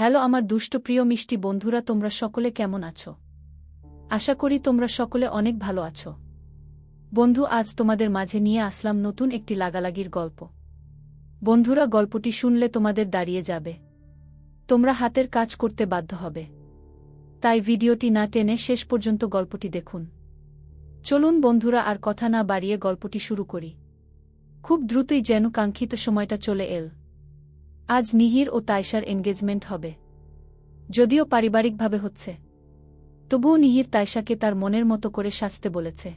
Hello আমার দুষ্ট প্রিয় মিষ্টি বন্ধুরা, তোমরা সকলে কেমন আছো? আশা করি তোমরা সকলে অনেক ভালো আছো। বন্ধু, আজ তোমাদের মাঝে নিয়ে আসলাম নতুন একটি লাগালাগির গল্প। বন্ধুরা, গল্পটি শুনলে তোমাদের দাঁড়িয়ে যাবে। তোমরা হাতের কাজ করতে বাধ্য হবে। তাই ভিডিওটি না টেনে শেষ পর্যন্ত গল্পটি দেখুন। চলুন বন্ধুরা, আর কথা না বাড়িয়ে গল্পটি শুরু করি। খুব দ্রুতই যেন কাঙ্ক্ষিত সময়টা চলে এল। আজ নিহির ও তাইশার এনগেজমেন্ট হবে। যদিও পারিবারিকভাবে হচ্ছে। তবুও নিহির তাইশাকে তার মনের মতো করে সাজতে বলেছে।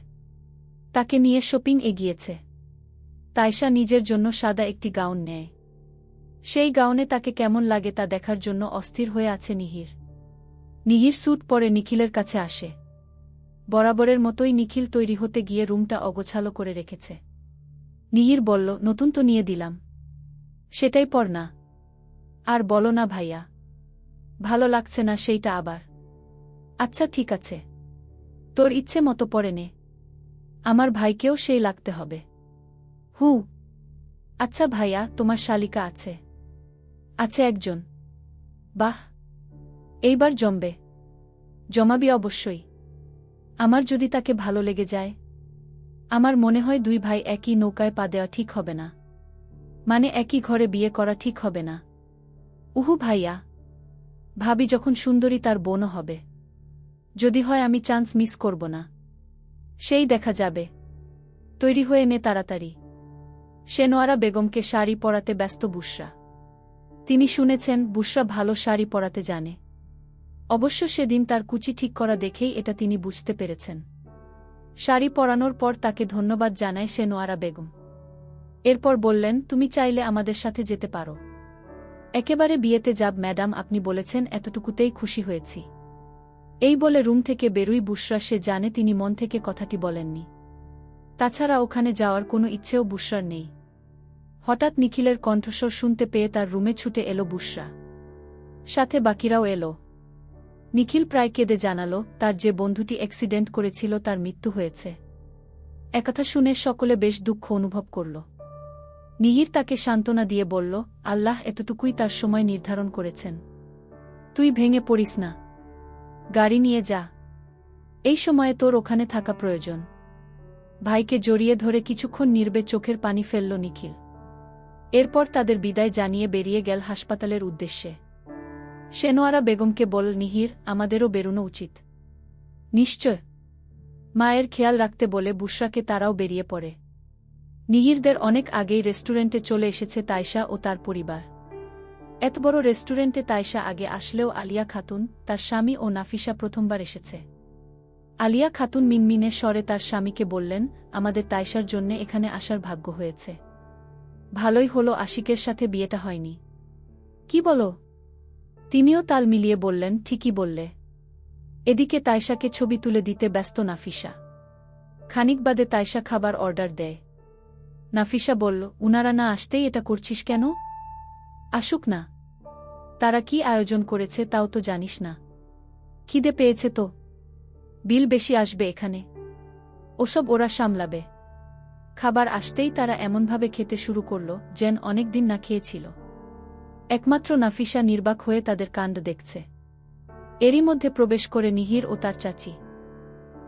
তাকে নিয়ে শপিং এগিয়েছে। তাইশা নিজের জন্য সাদা একটি গাউন নেয়। সেই গাউনে তাকে কেমন লাগে তা দেখার জন্য অস্থির হয়ে আছে নিহির। নিহির স্যুট পরে নিখিলের কাছে আসে। বরাবরের মতোই নিখিল তৈরি হতে গিয়ে রুমটা অগোছালো করে রেখেছে। নিহির বলল, নতুন তো নিয়ে দিলাম। সেটাই পর না। আর বলো না ভাইয়া। ভালো লাগছে না সেইটা আবার। আচ্ছা ঠিক আছে। তোর ইচ্ছে মতো পরে নে। আমার ভাইকেও সেই লাগতে হবে। হু। আচ্ছা ভাইয়া, তোমার শালিকা আছে। আছে একজন। বাহ। এইবার জমবে। জমাবি অবশ্যই। আমার যদি তাকে ভালো লেগে যায়। আমার মনে হয় দুই ভাই একই নৌকায় পা দেওয়া ঠিক হবে না। মানে একই ঘরে বিয়ে করা ঠিক হবে না। উহু ভাইয়া, ভাবি যখন সুন্দরী তার বোনও হবে, যদি হয় আমি চান্স মিস করব না। সেই দেখা যাবে। তৈরি হয়ে নে তাড়াতাড়ি। সেনোয়ারা বেগমকে শাড়ি পরাতে ব্যস্ত বুসরা। তিনি শুনেছেন বুসরা ভালো শাড়ি পরাতে জানে। অবশ্য সেদিন তার কুচি ঠিক করা দেখেই এটা তিনি বুঝতে পেরেছেন। শাড়ি পরানোর পর তাকে ধন্যবাদ জানায় সেনোয়ারা বেগম। এরপর বললেন, তুমি চাইলে আমাদের সাথে যেতে পারো। একেবারে বিয়েতে যাব, ম্যাডাম, আপনি বলেছেন, এতটুকুতেই খুশি হয়েছি। এই বলে রুম থেকে বেরুই বুসরা সে জানে তিনি মন থেকে কথাটি বলেননি। তাছাড়া ওখানে যাওয়ার কোনো ইচ্ছেও বুসরার নেই। হঠাৎ নিখিলের কণ্ঠস্বর শুনতে পেয়ে তার রুমে ছুটে এলো বুসরা সাথে বাকিরাও এলো। নিখিল প্রায় কেঁদে জানালো, তার যে বন্ধুটি অ্যাক্সিডেন্ট করেছিল তার মৃত্যু হয়েছে। একথা শুনে সকলে বেশ দুঃখ অনুভব করল। নিহির তাকে সান্ত্বনা দিয়ে বলল, আল্লাহ এতটুকুই তার সময় নির্ধারণ করেছেন। তুই ভেঙে পড়িস না। গাড়ি নিয়ে যা। এই সময়ে তোর ওখানে থাকা প্রয়োজন। ভাইকে জড়িয়ে ধরে কিছুক্ষণ নির্বে চোখের পানি ফেলল নিখিল। এরপর তাদের বিদায় জানিয়ে বেরিয়ে গেল হাসপাতালের উদ্দেশ্যে। সেনোয়ারা বেগমকে বল নিহির, আমাদেরও বেরোনো উচিত। নিশ্চয়। মায়ের খেয়াল রাখতে বলে, বুসরাকে তারাও বেরিয়ে পড়ে। নিহিরদের অনেক আগেই রেস্টুরেন্টে চলে এসেছে তাইশা ও তার পরিবার। এত বড় রেস্টুরেন্টে তাইশা আগে আসলেও আলিয়া খাতুন, তার স্বামী ও নাফিসা প্রথমবার এসেছে। আলিয়া খাতুন মিনমিনে স্বরে তার স্বামীকে বললেন, আমাদের তাইশার জন্য এখানে আসার ভাগ্য হয়েছে। ভালোই হলো আশিকের সাথে বিয়েটা হয়নি। কি বলো? তিনিও তাল মিলিয়ে বললেন, ঠিকই বললে। এদিকে তাইশাকে ছবি তুলে দিতে ব্যস্ত নাফিসা। খানিক বাদে তাইশা খাবার অর্ডার দেয়। নাফিসা বলল, উনারা না আসতেই এটা করছিস কেন? আসুক না। তারা কি আয়োজন করেছে তাও তো জানিস না। খিদে পেয়েছে তো। বিল বেশি আসবে এখানে। ওসব ওরা সামলাবে। খাবার আসতেই তারা এমনভাবে খেতে শুরু করল, যেন অনেকদিন না খেয়েছিল। একমাত্র নাফিসা নির্বাক হয়ে তাদের কাণ্ড দেখছে। এরই মধ্যে প্রবেশ করে নিহির ও তার চাচি।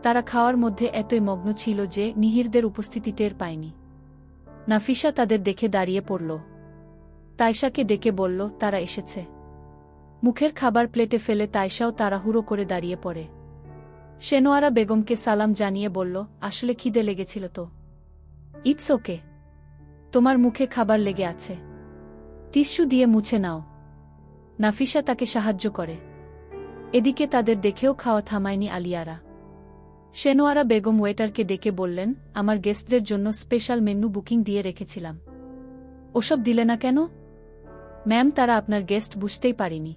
তারা খাওয়ার মধ্যে এতই মগ্ন ছিল যে নিহিরদের উপস্থিতি টের পায়নি। নাফিসা তাদের দেখে দাঁড়িয়ে পড়ল। তাইশাকে ডেকে বলল, তারা এসেছে। মুখের খাবার প্লেটে ফেলে তাইশাও তাড়াহুড়ো করে দাঁড়িয়ে পড়ে। সেনোয়ারা বেগমকে সালাম জানিয়ে বলল, আসলে খিদে লেগেছিল তো। It's okay. তোমার মুখে খাবার লেগে আছে। টিস্যু দিয়ে মুছে নাও। নাফিসা তাকে সাহায্য করে। এদিকে তাদের দেখেও খাওয়া থামায়নি আলিয়ারা। সেনোয়ারা বেগম ওয়েটারকে ডেকে বললেন, আমার গেস্টদের জন্য স্পেশাল মেনু বুকিং দিয়ে রেখেছিলাম। ওসব দিলে না কেন? ম্যাম, তারা আপনার গেস্ট বুঝতেই পারিনি।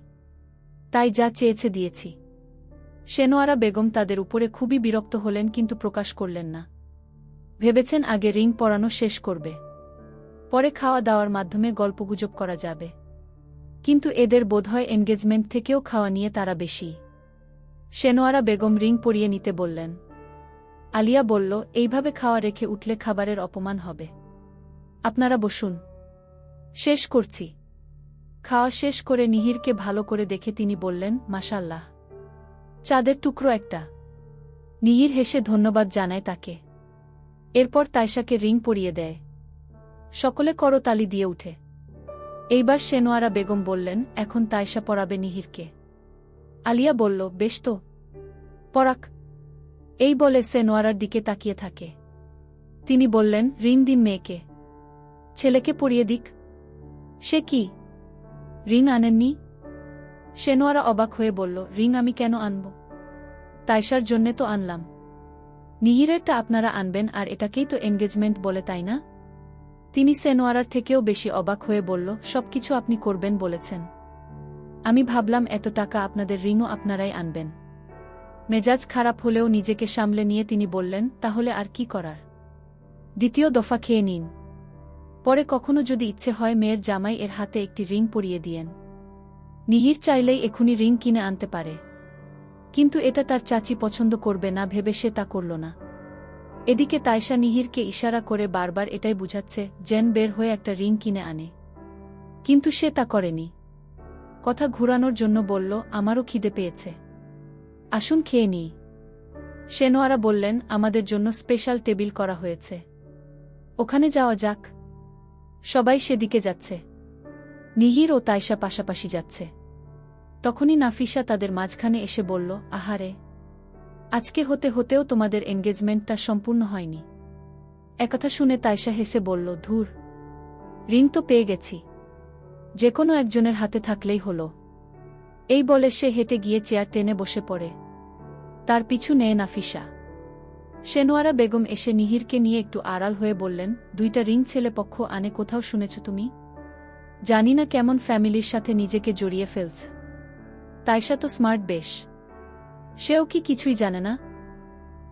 তাই যা চেয়েছে দিয়েছি। সেনোয়ারা বেগম তাদের উপরে খুবই বিরক্ত হলেন কিন্তু প্রকাশ করলেন না। ভেবেছেন আগে রিং পরানো শেষ করবে। পরে খাওয়া দাওয়ার মাধ্যমে গল্পগুজব করা যাবে। কিন্তু এদের বোধহয় এনগেজমেন্ট থেকেও খাওয়া নিয়ে তারা বেশি। সেনোয়ারা বেগম রিং পরিয়ে নিতে বললেন। আলিয়া বলল, এইভাবে খাওয়া রেখে উঠলে খাবারের অপমান হবে। আপনারা বসুন। শেষ করছি। খাওয়া শেষ করে নিহিরকে ভালো করে দেখে তিনি বললেন মাশাল্লাহ চাঁদের টুকরো একটা। নিহির হেসে ধন্যবাদ জানায় তাকে। এরপর তাইশাকে রিং পরিয়ে দেয়। সকলে করতালি দিয়ে উঠে। এইবার সেনোয়ারা বেগম বললেন, এখন তাইশা পড়াবে নিহিরকে। আলিয়া বলল, বেশ তো। পরাক। এই বলে সেনোয়ারার দিকে তাকিয়ে থাকে। তিনি বললেন রিং দিন মেয়েকে। ছেলেকে পরিয়ে দিক। সে কি? রিং আনেননি? সেনোয়ারা অবাক হয়ে বলল রিং আমি কেন আনব? তাইশার জন্যে তো আনলাম। নিহিরেরটা আপনারা আনবেন, আর এটাকেই তো এঙ্গেজমেন্ট বলে, তাই না? তিনি সেনোয়ারার থেকেও বেশি অবাক হয়ে বলল, সবকিছু আপনি করবেন বলেছেন। আমি ভাবলাম, এত টাকা আপনাদের রিংও আপনারাই আনবেন। মেজাজ খারাপ হলেও নিজেকে সামলে নিয়ে তিনি বললেন, তাহলে আর কি করার? দ্বিতীয় দফা খেয়ে নিন। পরে কখনো যদি ইচ্ছে হয় মেয়ের জামাই এর হাতে একটি রিং পরিয়ে দিয়েন। নিহির চাইলেই এখুনি রিং কিনে আনতে পারে। কিন্তু এটা তার চাচি পছন্দ করবে না, ভেবে সে তা করল না। এদিকে তাইশা নিহিরকে ইশারা করে বারবার এটাই বুঝাচ্ছে জেন বের হয়ে একটা রিং কিনে আনে। কিন্তু সে তা করেনি। কথা ঘুরানোর জন্য বলল, আমারও খিদে পেয়েছে। আসুন খেয়ে নিই। সেনোয়ারা বললেন, আমাদের জন্য স্পেশাল টেবিল করা হয়েছে। ওখানে যাওয়া যাক। সবাই সেদিকে যাচ্ছে। নিহির ও তাইশা পাশাপাশি যাচ্ছে। তখনই নাফিসা তাদের মাঝখানে এসে বলল, আহারে! আজকে হতে হতেও তোমাদের এনগেজমেন্টটা সম্পূর্ণ হয়নি। একথা শুনে তাইশা হেসে বলল, ধুর! রিং তো পেয়ে গেছি। যে কোনো একজনের হাতে থাকলেই হল। এই বলে সে হেঁটে গিয়ে চেয়ার টেনে বসে পড়ে। তার পিছু নেয় নাফিসা। সেনোয়ারা বেগম এসে নিহিরকে নিয়ে একটু আড়াল হয়ে বললেন, দুইটা রিং ছেলে পক্ষ আনে কোথাও শুনেছ তুমি? জানি না কেমন ফ্যামিলির সাথে নিজেকে জড়িয়ে ফেলছ। তাইশা তো স্মার্ট বেশ। সেও কি কিছুই জানে না?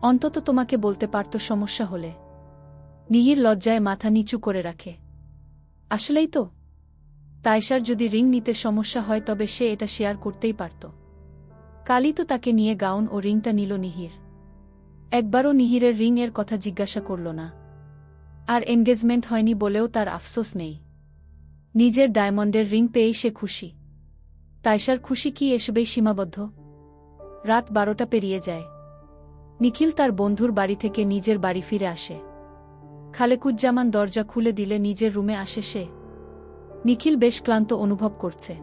অন্তত তোমাকে বলতে পারত সমস্যা হলে। নিহির লজ্জায় মাথা নিচু করে রাখে। আসলেই তো তাইশার যদি রিং নিতে সমস্যা হয় তবে সে এটা শেয়ার করতেই পারত। কালই তো তাকে নিয়ে গাউন ও রিংটা নিল নিহির। একবারও নিহিরের রিং এর কথা জিজ্ঞাসা করল না। আর এনগেজমেন্ট হয়নি বলেও তার আফসোস নেই। নিজের ডায়মন্ডের রিং পেয়েই সে খুশি। তাইশার খুশি কি এসবেই সীমাবদ্ধ? রাত বারোটা পেরিয়ে যায়। নিখিল তার বন্ধুর বাড়ি থেকে নিজের বাড়ি ফিরে আসে। খালেকুজ্জামান দরজা খুলে দিলে নিজের রুমে আসে সে। নিখিল বেশ ক্লান্ত অনুভব করছে।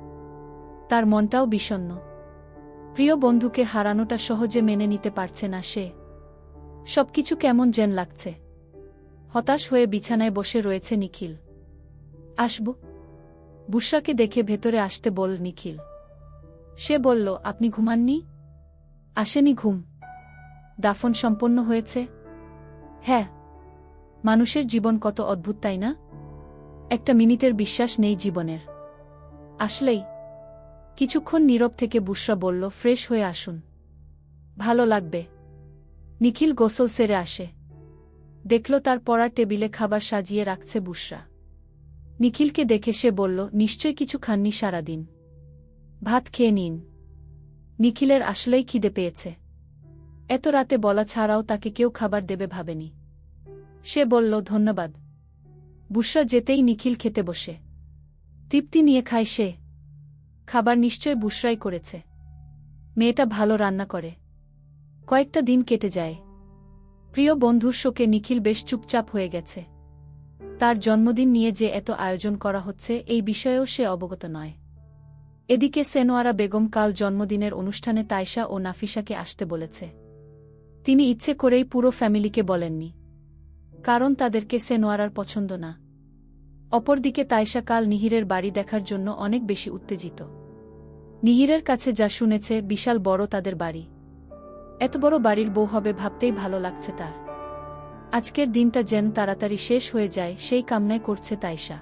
তার মনটাও বিষণ্ন প্রিয় বন্ধুকে হারানোটা সহজে মেনে নিতে পারছে না সে। সবকিছু কেমন যেন লাগছে। হতাশ হয়ে বিছানায় বসে রয়েছে নিখিল। আসব? বুশরাকে দেখে ভেতরে আসতে বল নিখিল। সে বলল, আপনি ঘুমাননি? আসেনি ঘুম। দাফন সম্পন্ন হয়েছে? হ্যাঁ। মানুষের জীবন কত অদ্ভুত, তাই না? একটা মিনিটের বিশ্বাস নেই জীবনের। আসলেই, কিছুক্ষণ নীরব থেকে বুশরা বলল, ফ্রেশ হয়ে আসুন। ভালো লাগবে নিখিল গোসল সেরে আসে। দেখল তার পড়ার টেবিলে খাবার সাজিয়ে রাখছে বুশরা নিখিলকে দেখে সে বলল, নিশ্চয় কিছু খাননি সারাদিন। ভাত খেয়ে নিন নিখিলের আসলেই খিদে পেয়েছে। এত রাতে বলা ছাড়াও তাকে কেউ খাবার দেবে ভাবেনি। সে বলল, ধন্যবাদ। বুশরা যেতেই নিখিল খেতে বসে। তৃপ্তি নিয়ে খায় সে। খাবার নিশ্চয় বুশরাই করেছে। মেয়েটা ভালো রান্না করে। কয়েকটা দিন কেটে যায়। প্রিয় বন্ধুর শোকে নিখিল বেশ চুপচাপ হয়ে গেছে। তার জন্মদিন নিয়ে যে এত আয়োজন করা হচ্ছে, এই বিষয়েও সে অবগত নয়। এদিকে সেনোয়ারা বেগম কাল জন্মদিনের অনুষ্ঠানে তাইশা ও নাফিসাকে আসতে বলেছে। তিনি ইচ্ছে করেই পুরো ফ্যামিলিকে বলেননি। কারণ তাদেরকে সেনোয়ারার পছন্দ না। অপরদিকে তাইশা কাল নিহিরের বাড়ি দেখার জন্য অনেক বেশি উত্তেজিত। নিহিরের কাছে যা শুনেছে, বিশাল বড় তাদের বাড়ি। এত বড় বাড়ির বউ হবে ভাবতেই ভালো লাগছে তার। আজকের দিনটা যেন তাড়াতাড়ি শেষ হয়ে যায়, সেই কামনায় করছে তাইশা